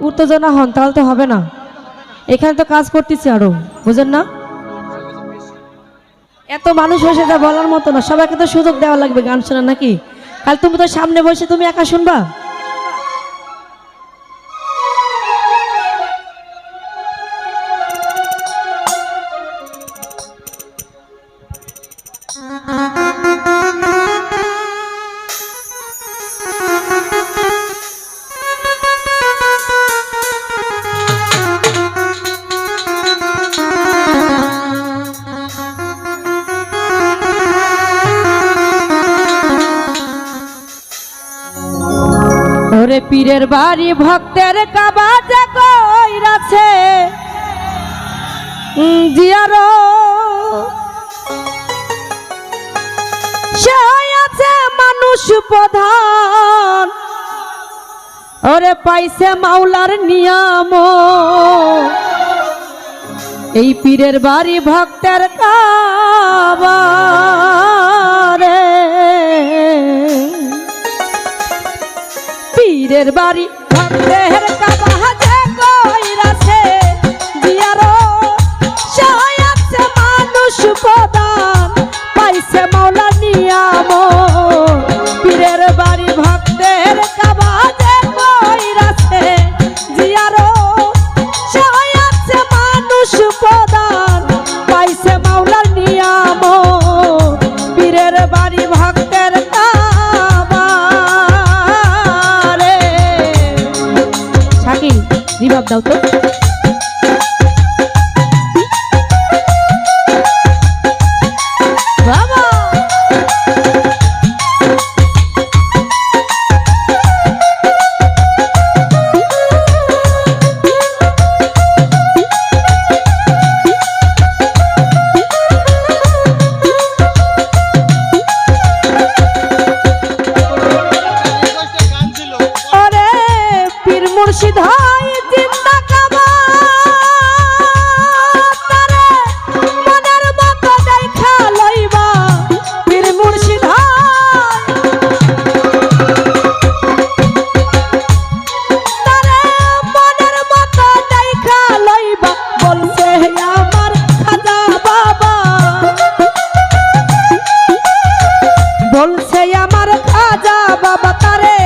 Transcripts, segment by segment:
উত্তেজনা হন তাহলে তো হবে না এখানে তো কাজ করতেছি আরও বুঝেন না এত মানুষ হয়েছে যা বলার মতো না সবাইকে তো সুযোগ দেওয়া লাগবে গান শোনা নাকি কাল তুমি তো সামনে বসে তুমি একা শুনবা ওরে পীরের বাড়ি ভক্তের কাবাজে কইরাছে উম, জিয়ারো। সে আছে মানুষ প্রধান। ওরে পাইছে মাওলার নিয়ম। এই পীরের বাড়ি ভক্তের কাবারে পীরের বাড়ি ভক্তের রিভাব দাও তো বলছে আমার খাজা বাবা। তারে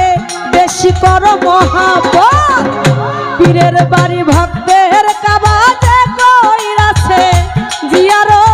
বেশি কর মহাবত পীরের বাড়ি ভক্তের কাবাজে কইরাছে জিয়ারো